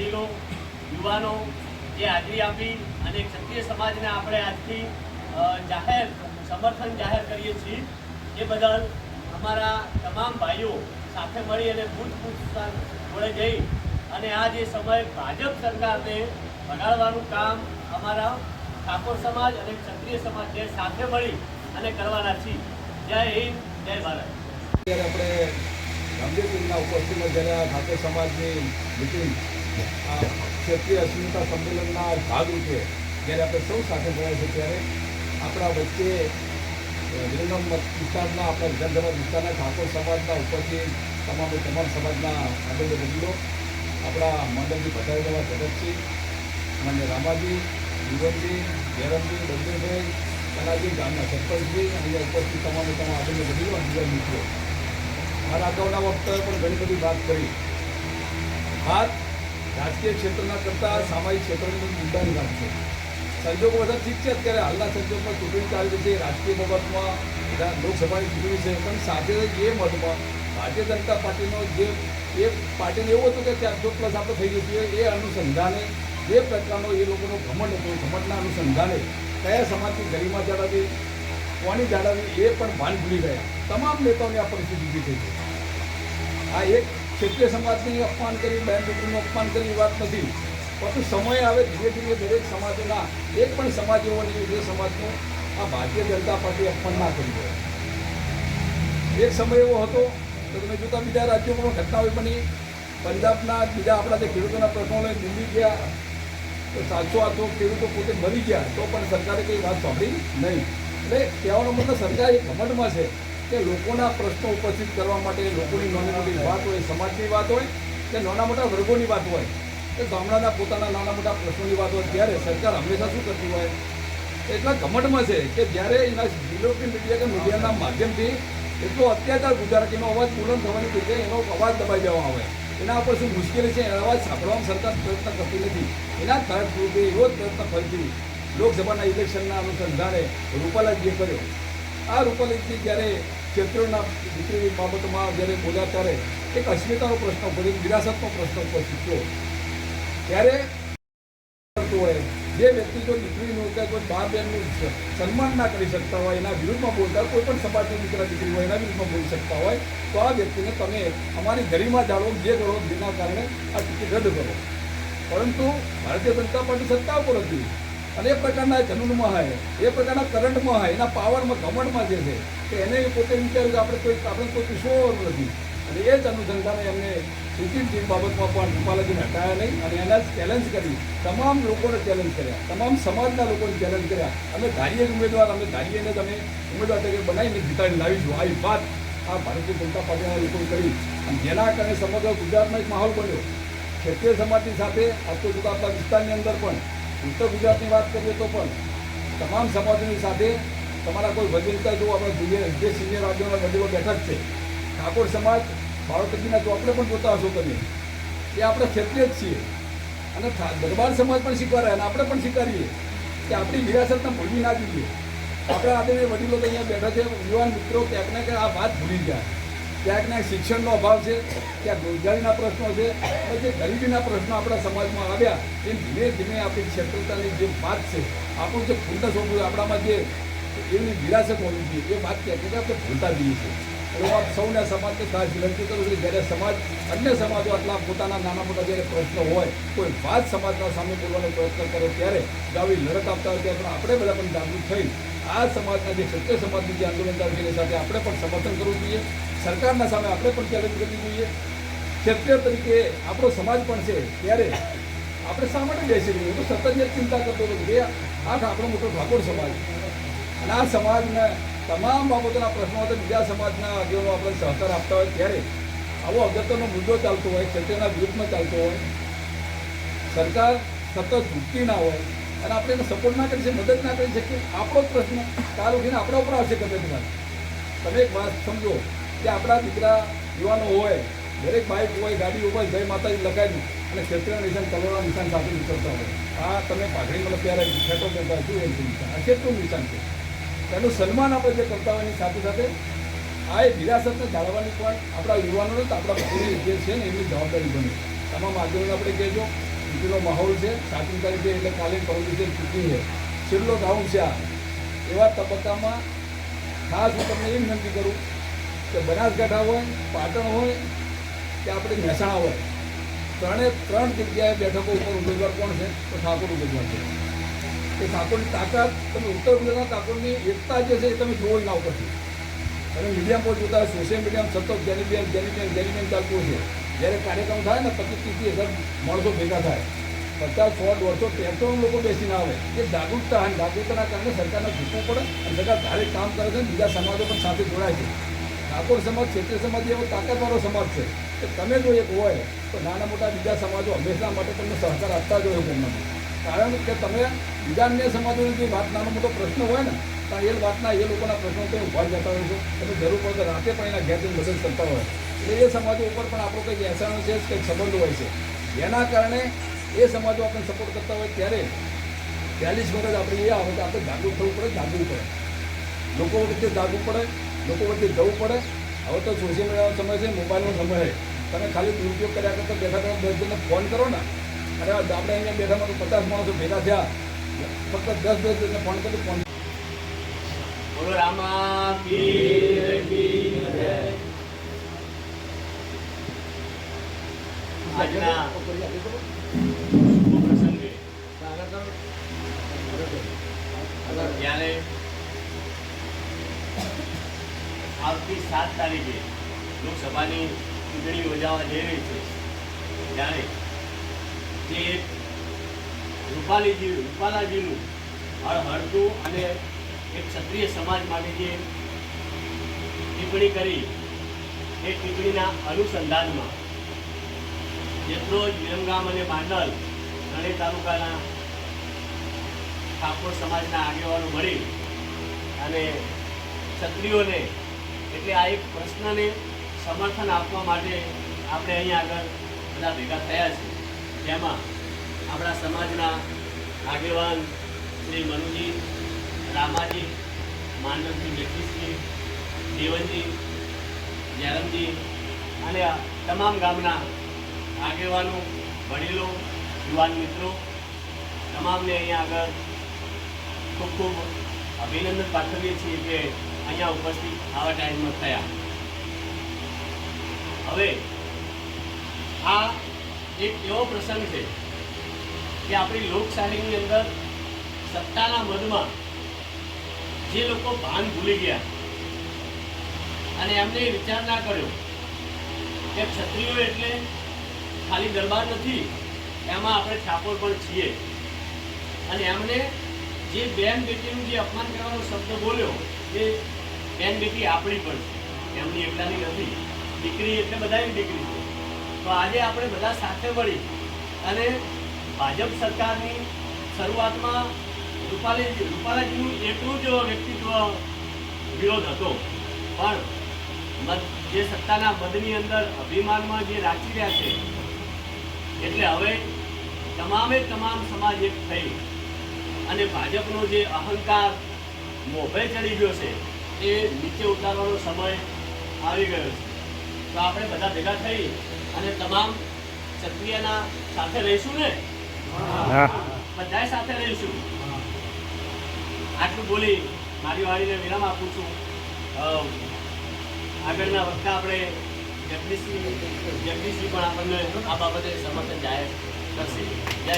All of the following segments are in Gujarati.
વડીલો, યુવાનો જે હાજરી આપી અને ક્ષત્રિય સમાજને આપણે આજથી જાહેર, સમર્થન જાહેર કરીએ છીએ, એ બદલ અમારા તમામ ભાઈઓ સાથે મળી અને બુથ બુથ જોડે જઈ અને આ જે સમય ભાજપ સરકારને ભગાડવાનું કામ અમારા ઠાકોર સમાજ અને ક્ષત્રિય સમાજ જે સાથે મળી અને કરવાના છીએ. જય હિન્દ, જય ભારત. અત્યારે આપણે રામદેવપીરના ઉપસ્થિતિમાં જ્યારે ઠાકોર સમાજની મિટિંગ ક્ષેત્રીય અસ્મિતા સંમેલનના ભાગરૂપે જ્યારે આપણે સૌ સાથે મળ્યા છે ત્યારે આપણા વચ્ચે વિરંગમ વિસ્તારના આપણા વિધાનસભા વિસ્તારના ઠાકોર સમાજના ઉપસ્થિત તમામે તમામ સમાજના આગળ વડીલો આપણા મંડળજી ભટાઈ ભગતસિંહ માન્ય રામાજી જીવનજી જયરામજી બંદરભાઈ કલાજી ગામના સરપંચજી અને ઉપસ્થિત તમામે તમામ આગળ વડીલો અને મિત્રો મારા અગાઉના વખતે પણ ઘણી બધી વાત કરી. વાત રાજકીય ક્ષેત્રના કરતાં સામાજિક ક્ષેત્રની મુદ્દાની વાત છે. સંજોગો બધા ઠીક છે, અત્યારે હાલના સંજોગમાં ચૂંટણી ચાલી છે, રાજકીય બાબતમાં લોકસભાની ચૂંટણી છે, પણ સાથે એ મતમાં ભારતીય જનતા પાર્ટીનો જે એ પાર્ટીને એવું હતું કે ચારસો પ્લસ આપણે થઈ જઈએ એ અનુસંધાને જે પ્રકારનો એ લોકોનો ઘમંડ હતો ઘમંડના અનુસંધાને કયા સમાજની ગરિમા જાળવવી, કોની જાળવવી, એ પણ ભાન ભૂલી ગયા. તમામ નેતાઓની આ પરિસ્થિતિ ઊભી થઈ છે આ એક ક્ષત્રિય સમાજની અપમાન કરી, બહેન દીકરીનું અપમાન કરી વાત નથી. પરંતુ સમય આવે ધીરે ધીરે દરેક સમાજના, એક પણ સમાજ એવો નહીં જે સમાજનું આ ભારતીય જનતા પાર્ટી અપમાન ના કરી હોય એક સમય એવો હતો તો તમે જોતા બીજા રાજ્યોમાં ઘટનાઓ બની. પંજાબના બીજા આપણા જે ખેડૂતોના પ્રશ્નોને દિલ્હી ગયા. તો સાચો આતો ખેડૂતો પોતે મરી ગયા. તો પણ સરકારે કંઈ વાત સાંભળી નહીં. એટલે કહેવાનો મતલબ સરકાર એ ઘમંડમાં છે. કે લોકોના પ્રશ્નો ઉપસ્થિત કરવા માટે લોકોની નાની મોટી વાત હોય, સમાજની વાત હોય, કે નાના મોટા વર્ગોની વાત હોય, કે ગામડાના પોતાના નાના મોટા પ્રશ્નોની વાત હોય, ત્યારે સરકાર હંમેશા શું કરતી હોય? એટલા ઘમટમાં છે કે જ્યારે એના યુરોપિયન મીડિયા કે મીડિયાના માધ્યમથી એટલો અત્યાચાર ગુજરાતીનો અવાજ પૂરણ થવાની જગ્યાએ એનો અવાજ દબાઈ દેવામાં આવે. એના ઉપર શું મુશ્કેલી છે? એનો અવાજ સાંભળવામાં સરકાર પ્રયત્ન કરતી નથી. એના ભાગરૂપે એવો જ પ્રયત્ન ફરીથી લોકસભાના ઇલેક્શનના અનુસંધાને રૂપાલાજીએ કર્યો. આ રૂપાલાજી જ્યારે ક્ષેત્રોના દીકરી બાબતમાં જ્યારે બોલ્યા ત્યારે એક અસ્મિતાનો પ્રશ્ન ઊભો વિરાસતનો પ્રશ્ન ઉપસ્થિત થયો. ત્યારે હોય જે વ્યક્તિ જો દીકરીનું કે કોઈ બા બહેનનું સન્માન ના કરી શકતા હોય, એના વિરુદ્ધમાં બોલતા કોઈ પણ સમાજની દીકરા દીકરી હોય, એના વિરુદ્ધમાં બોલી શકતા હોય, તો આ વ્યક્તિને તમે અમારી ગરિમા જાળવો, જે કરો જેના કારણે આ ટિકિટ રદ કરો. પરંતુ ભારતીય જનતા પાર્ટી સત્તા ઉપર હતી. અને એ પ્રકારના જનુનમાં હોય. એ પ્રકારના કરંટમાં હોય, એના પાવરમાં, ઘમંડમાં જે છે કે એને પોતે વિચાર્યું આપણે કોઈ આપણે કોઈ પીસવાનું નથી. અને એ જ અનુસંધાને એમને ટિકિટ બાબતમાં પણ રૂપાલાજીને હટાયા નહીં અને એના ચેલેન્જ કરી. તમામ લોકોને ચેલેન્જ કર્યા. તમામ સમાજના લોકોને ચેલેન્જ કર્યા. અમે ધારીએ ઉમેદવાર, અમે ધારીએને તમે ઉમેદવાર તરીકે બનાવીને જીતાડી લાવીશું. આવી વાત આ ભારતીય જનતા પાર્ટીના લોકોએ કરી. અને જેના કારણે સમગ્ર ગુજરાતમાં એક માહોલ બન્યો. ક્ષેત્રીય સમાજની સાથે તો જોતા આપણા વિસ્તારની અંદર પણ ઉત્તર ગુજરાતની વાત કરીએ તો પણ તમામ સમાજોની સાથે તમારા કોઈ વડીલતા જો આપણે જે સિનિયર રાજ્યોના વડીલો બેઠા જ છે, ઠાકોર સમાજ બાળકજીના ચોપડે પણ જોતા હશો તમે. એ આપણે ક્ષેત્રીય જ છીએ. અને દરબાર સમાજ પણ સ્વીકારે અને આપણે પણ સ્વીકારીએ કે આપણી વિરાસતને ભૂલવી ના જોઈએ. આપણા આદરણીય વડીલો તો અહીંયા બેઠા છે, યુવાન મિત્રો, ક્યાંક ને ક્યાંક આ વાત ભૂલી ગયા ક્યાંક શિક્ષણનો અભાવ છે ક્યાંક રોજગારીના પ્રશ્નો છે જે ગરીબીના પ્રશ્નો આપણા સમાજમાં આવ્યા એ ધીમે ધીમે આપણી ક્ષેત્રતાની જે વાત છે, આપણું જે ફૂલતા હોવું આપણામાં જે એની વિરાસત હોવી જોઈએ, એ વાત ક્યાંક આપણે ભૂલતા જઈએ છીએ. હું આપ સૌને સમાજને ખાસ વિનંતી કરું છું જ્યારે સમાજ, અન્ય સમાજો આટલા પોતાના નાના મોટા જ્યારે પ્રશ્નો હોય, કોઈ વાત સમાજના સામે બોલવાનો પ્રયત્ન કરે, ત્યારે આવી લડત આપતા હોય, ત્યારે પણ આપણે બધા પણ જાગૃત થઈ આ સમાજના જે ક્ષત્રિય સમાજની જે આંદોલનકાર છે, એની સાથે આપણે પણ સમર્થન કરવું જોઈએ. સરકારના સામે આપણે પણ ચેલેન્જ કરવી જોઈએ. ક્ષત્રિય તરીકે આપણો સમાજ પણ છે, ત્યારે આપણે શા માટે બેસી રહ્યું તો સતત જ ચિંતા કરતો હતો કે આ આપણો મોટો ઠાકોર સમાજ. અને આ સમાજના તમામ બાબતોના પ્રશ્નો તો બીજા સમાજના આગેવાનો આપણે સહકાર આપતા હોય ત્યારે આવો અગત્યનો મુદ્દો ચાલતો હોય ક્ષત્રિયના વિરુદ્ધમાં ચાલતો હોય, સરકાર સતત ઝૂકતી ના હોય અને આપણે એને સપોર્ટ ના કરી શકીએ, મદદ ના કરી શકીએ. આપણો જ પ્રશ્ન કાલ ઉઠીને આપણા ઉપર આવશે કદાચ વાત તમે એક વાત સમજો કે આપણા દીકરા યુવાનો હોય, દરેક બાઇક હોય, ગાડી હોય, જય માતાજી લગાવી અને ક્ષેત્રના નિશાન કરોડના નિશાન સાથે નીકળતા હોય. આ તમે પાઘડી મને ત્યારે ફેટો કરતા શું એમ નિશાન? આ ક્ષેત્રનું નિશાન છે? એનું સન્માન આપણે જે કરતા હોય એની સાથે સાથે આ એ વિરાસતને જાળવવાની પણ આપણા યુવાનોને આપણા ભાઈની જે છે ને એમની જવાબદારી બને. તમામ આગેવાનો આપણે કહેજો. ચૂંટણીનો માહોલ છે. સાતમી તારીખે એટલે કાલે પરમ દિવસે છે. છેલ્લો રાઉન્ડ છે આ. એવા તબક્કામાં ખાસ હું તમને એ વિનંતી કરું કે બનાસકાંઠા હોય, પાટણ હોય, કે આપણે મહેસાણા હોય, ત્રણે ત્રણ જગ્યાએ બેઠકો ઉપર ઉમેદવાર કોણ છે? તો ઠાકોર ઉમેદવાર છે. એ ઠાકોરની તાકાત તમે ઉત્તર ગુજરાતના ઠાકોરની એકતા જે છે એ તમે જોવો ના ઉપરથી. મીડિયા પર જોતા સોશિયલ મીડિયામાં સતત જેની બેન જેની બેન જેની બેન ચાલતું છે. જ્યારે કાર્યક્રમ થાય ને પચીસ ત્રીસ હજાર માણસો ભેગા થાય, પચાસ, સો, દોઢસો ત્રણસો લોકો બેસીને આવે. એ જાગૃતતા અને જાગૃતતાના કારણે સરકારને પૂછવું પડે અને સરકાર ધારે કામ કરે છે બીજા સમાજો પણ સાથે જોડાય છે. ઠાકોર સમાજ, ક્ષેત્રીય સમાજ એવો તાકાતવાળો સમાજ છે. કે તમે જો એક હોય તો નાના મોટા બીજા સમાજો હંમેશા માટે તમને સહકાર આપતા જ હોય તેમના કારણ કે તમે બીજા અન્ય સમાજોની જે વાત નાનો મોટો પ્રશ્ન હોય ને, તો એ વાતના એ લોકોના પ્રશ્નો તમે ઊભા જતા હોય છો. તમે જરૂર પડે રાતે પણ એના ઘેર જઈને મદદ કરતા હોય. એ સમાજો ઉપર પણ આપણો કંઈક એસાણો છે, કંઈક સંબંધ હોય છે. એના કારણે એ સમાજો આપણે સપોર્ટ કરતા હોય ત્યારે પહેલી જ વખત આપણે એ આવે આપણે જાગૃત થવું પડે, જાગવું પડે. લોકો વચ્ચે જાગવું પડે, લોકો વચ્ચે જવું પડે. હવે તો સોશિયલ મીડિયાનો સમય છે મોબાઈલનો સમય છે. તમે ખાલી દુરુપયોગ કર્યા કરતા બેઠા બેઠા દસ જણને ફોન કરો ને. અને આપણે અહીંયા બેઠામાં તો પચાસ માણસો ભેગા થયા. ફક્ત દસ દસ જણને ફોન કરી ફોન બોલો, રામા પીર કી જય. જ્યારે આવતી સાત તારીખે લોકસભાની ચૂંટણી યોજાવા જઈ રહી છે. ત્યારે જે એક રૂપાલીજી રૂપાલાજીનું હળહળતું અને એક ક્ષત્રિય સમાજ માટે જે ટિપ્પણી કરી, એ ટિપ્પણીના અનુસંધાનમાં જેટલો જ વિરમગામ અને માંડલ ત્રણેય તાલુકાના ઠાકોર સમાજના આગેવાનો મળી અને ક્ષત્રિયોને, એટલે આ એક પ્રશ્નને સમર્થન આપવા માટે આપણે અહીંયા આગળ બધા ભેગા થયા છે. જેમાં આપણા સમાજના આગેવાન શ્રી મનુજી રામાજી માનવજી જગદીશજી, દેવનજી જયરામજી અને તમામ ગામના આગેવાનો, વડીલો, યુવાન મિત્રો, તમામને અહીંયા આગળ ખૂબ ખૂબ અભિનંદન પાઠવીએ છીએ કે અહીંયા ઉપસ્થિત આવા ટાઈમમાં થયા. હવે આ એક એવો પ્રસંગ છે કે આપણી લોકશાહીની અંદર સત્તાના મદમાં જે લોકો ભાન ભૂલી ગયા અને એમને વિચાર ના કર્યો કે ક્ષત્રિયો એટલે ખાલી દરબાર નથી, એમાં આપણે ઠાકોર પણ છીએ. અને એમને જે બેન બેટીનું જે અપમાન કરવાનો શબ્દ બોલ્યો, એ બેન બેટી આપણી પણ છે. એમની એકલાની નથી, દીકરી એટલે બધાની દીકરી છે. તો આજે આપણે બધા સાથે મળી અને ભાજપ સરકારની શરૂઆતમાં રૂપાલી, રૂપાલાજીનું એટલું જ વ્યક્તિત્વ વિરોધ હતો. પણ જે સત્તાના મદની અંદર અભિમાનમાં જે રાખી રહ્યા છે એટલે હવે તમામે તમામ સમાજ એક થઈ. અને ભાજપનો જે અહંકાર મોભે ચડી ગયો છે એ નીચે ઉતારવાનો સમય આવી ગયો છે. તો આપણે બધા ભેગા થઈ અને તમામ ક્ષત્રિયના સાથે રહીશું ને? બધા સાથે રહીશું. આટલું બોલી મારી વાળીને વિરામ આપું છું. આગળના વખતે આપણે જગદીશજી પણ આપણને આ બાબતે સમર્થન જાહેર કરશે જય.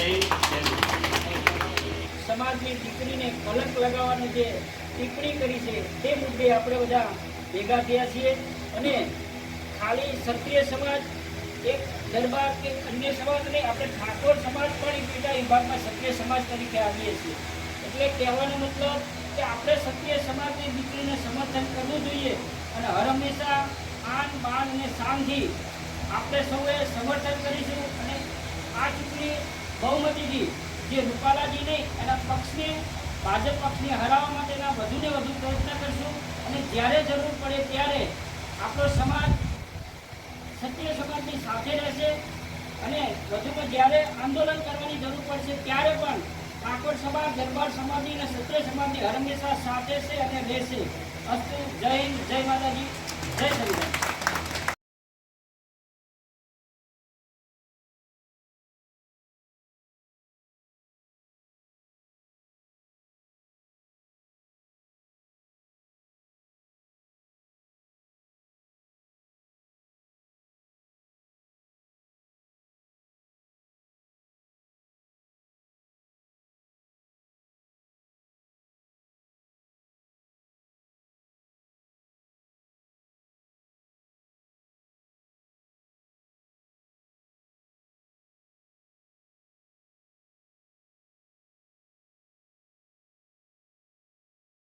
સમાજની દીકરીને કલંક લગાવવાની જે ટિપ્પણી કરી છે, તે મુદ્દે આપણે બધા ભેગા થયા છીએ અને ખાલી ક્ષત્રિય સમાજ, એક દરબાર કે અન્ય સમાજ નહીં, આપણે ઠાકોર સમાજ પણ એક બીજા વિભાગમાં ક્ષત્રિય સમાજ તરીકે આવીએ છીએ એટલે કહેવાનો મતલબ કે આપણે ક્ષત્રિય સમાજની દીકરીને સમર્થન કરવું જોઈએ અને હર હંમેશા આન, બાન અને શાનથી આપણે સૌએ સમર્થન કરીશું અને આ ચૂંટણી બહુમતીથી જે રૂપાલાજીને એના પક્ષને, ભાજપ પક્ષને હરાવવા માટેના વધુને વધુ પ્રયત્ન કરશું અને જ્યારે જરૂર પડે ત્યારે આપણો સમાજ ક્ષત્રિય સમાજની સાથે રહેશે અને વધુમાં જ્યારે આંદોલન કરવાની જરૂર પડશે ત્યારે પણ ઠાકોર સમાજ, દરબાર સમાજની અને ક્ષત્રિય સમાજની હર હંમેશા સાથે છે અને રહેશે. અસ્તુ, જય હિન્દ, જય はい